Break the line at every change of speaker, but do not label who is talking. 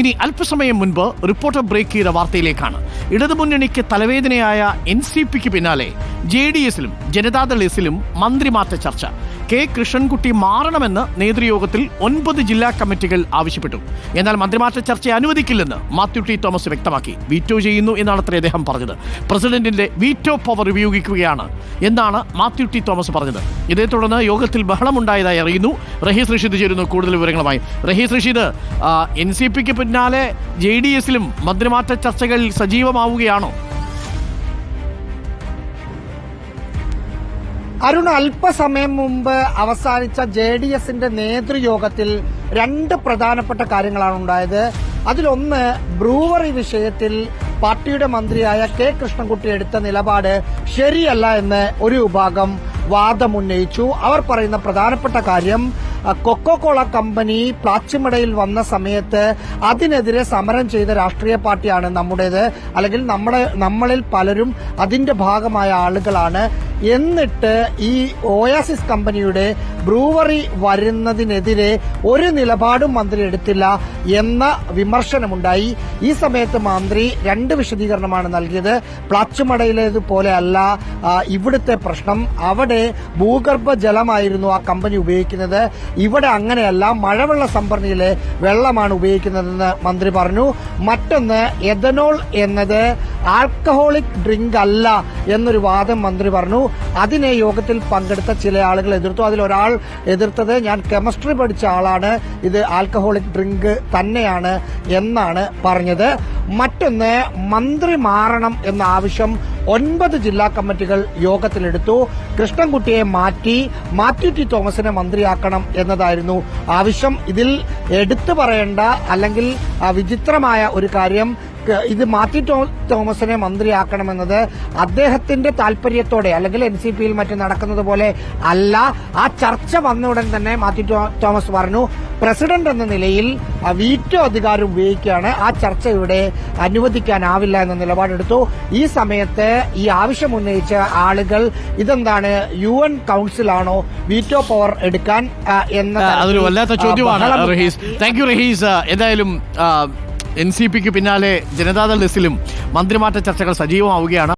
ഇനി അല്പസമയം മുൻപ് റിപ്പോർട്ടർ ബ്രേക്ക് ചെയ്ത വാർത്തയിലേക്കാണ്. ഇടതുമുന്നണിക്ക് തലവേദനയായ എൻ സി പിക്ക് പിന്നാലെ ജെ ഡി എസിലും ജനതാദൾ എസിലും മന്ത്രിമാറ്റ ചർച്ച. കെ കൃഷ്ണൻകുട്ടി മാറണമെന്ന് നേതൃയോഗത്തിൽ ഒൻപത് ജില്ലാ കമ്മിറ്റികൾ ആവശ്യപ്പെട്ടു. എന്നാൽ മന്ത്രിമാറ്റ ചർച്ച അനുവദിക്കില്ലെന്ന് മാത്യു ടി തോമസ് വ്യക്തമാക്കി. വീറ്റോ ചെയ്യുന്നു എന്നാണ് അത്ര അദ്ദേഹം പറഞ്ഞത്. പ്രസിഡന്റിന്റെ വീറ്റോ പവർ ഉപയോഗിക്കുകയാണ് എന്നാണ് മാത്യു ടി തോമസ് പറഞ്ഞത്. ഇതേ തുടർന്ന് യോഗത്തിൽ ബഹളമുണ്ടായതായി അറിയുന്നു. റഹീസ് റഷീദ് ചേരുന്നു കൂടുതൽ വിവരങ്ങളുമായി. റഹീസ് റഷീദ് എൻ സി പിക്ക് പിന്നാലെ ജെ ഡി എസിലും മന്ത്രിമാറ്റ ചർച്ചകൾ സജീവമാവുകയാണോ?
അരുൺ അല്പസമയം മുമ്പ് അവസാനിച്ച ജെ ഡി എസിന്റെ നേതൃയോഗത്തിൽ രണ്ട് പ്രധാനപ്പെട്ട കാര്യങ്ങളാണ് ഉണ്ടായത്. അതിലൊന്ന് ബ്രൂവറി വിഷയത്തിൽ പാർട്ടിയുടെ മന്ത്രിയായ കെ കൃഷ്ണൻകുട്ടി എടുത്ത നിലപാട് ശരിയല്ല എന്ന് ഒരു വിഭാഗം വാദമുന്നയിച്ചു അവർ പറയുന്ന പ്രധാനപ്പെട്ട കാര്യം കൊക്കോ കോള കമ്പനി പ്ലാച്ചിമടയിൽ വന്ന സമയത്ത് അതിനെതിരെ സമരം ചെയ്ത രാഷ്ട്രീയ പാർട്ടിയാണ് നമ്മുടേത്. അല്ലെങ്കിൽ നമ്മുടെ നമ്മളിൽ പലരും അതിന്റെ ഭാഗമായ ആളുകളാണ്. എന്നിട്ട് ഈ ഓയാസിസ് കമ്പനിയുടെ ബ്രൂവറി വരുന്നതിനെതിരെ ഒരു നിലപാടും മന്ത്രി എടുത്തില്ല എന്ന വിമർശനമുണ്ടായി. ഈ സമയത്ത് മന്ത്രി രണ്ട് വിശദീകരണമാണ് നൽകിയത്. പ്ലാച്ചുമടയിലേതുപോലെ അല്ല ഇവിടുത്തെ പ്രശ്നം. അവിടെ ഭൂഗർഭ ജലമായിരുന്നു ആ കമ്പനി ഉപയോഗിക്കുന്നത്. ഇവിടെ അങ്ങനെയല്ല മഴവെള്ള സംഭരണിയിലെ വെള്ളമാണ് ഉപയോഗിക്കുന്നതെന്ന് മന്ത്രി പറഞ്ഞു. മറ്റൊന്ന് എഥനോൾ എന്നത് ആൽക്കഹോളിക് ഡ്രിങ്ക് അല്ല എന്നൊരു വാദം മന്ത്രി പറഞ്ഞു. അതിനെ യോഗത്തിൽ പങ്കെടുത്ത ചില ആളുകൾ എതിർത്തു. അതിലൊരാൾ എതിർത്തത് ഞാൻ കെമിസ്ട്രി പഠിച്ച ആളാണ്. ഇത് ആൽക്കഹോളിക് ഡ്രിങ്ക് തന്നെയാണ് എന്നാണ് പറഞ്ഞത്. മറ്റൊന്ന് മന്ത്രി മാറണം എന്ന ആവശ്യം ഒൻപത് ജില്ലാ കമ്മിറ്റികൾ യോഗത്തിലെടുത്തു. കൃഷ്ണൻകുട്ടിയെ മാറ്റി മാത്യു ടി തോമസിനെ മന്ത്രിയാക്കണം എന്നതായിരുന്നു ആവശ്യം. ഇതിൽ എടുത്തു പറയേണ്ട അല്ലെങ്കിൽ വിചിത്രമായ ഒരു കാര്യം ഇത് മാത്യു തോമസിനെ മന്ത്രിയാക്കണമെന്നത് അദ്ദേഹത്തിന്റെ താല്പര്യത്തോടെ അല്ലെങ്കിൽ എൻ സി പിയിൽ മറ്റും നടക്കുന്നത് പോലെ അല്ല. ആ ചർച്ച വന്ന ഉടൻ തന്നെ മാത്യു തോമസ് പറഞ്ഞു പ്രസിഡന്റ് എന്ന നിലയിൽ വീറ്റോ അധികാരം ഉപയോഗിക്കുകയാണ്. ആ ചർച്ച ഇവിടെ അനുവദിക്കാനാവില്ല എന്ന നിലപാടെടുത്തു. ഈ സമയത്ത് ഈ ആവശ്യം ഉന്നയിച്ച ആളുകൾ ഇതെന്താണ് യു എൻ കൗൺസിലാണോ വീറ്റോ പവർ എടുക്കാൻ എന്ന
അതൊരു വല്ലാത്ത ചോദ്യമാണ് റഹീസ്. Thank you Rahees. ആ, ഏതായാലും എൻ സി പിക്ക് പിന്നാലെ ജനതാദൾ എസിലും മന്ത്രിമാറ്റ ചർച്ചകൾ സജീവമാവുകയാണ്.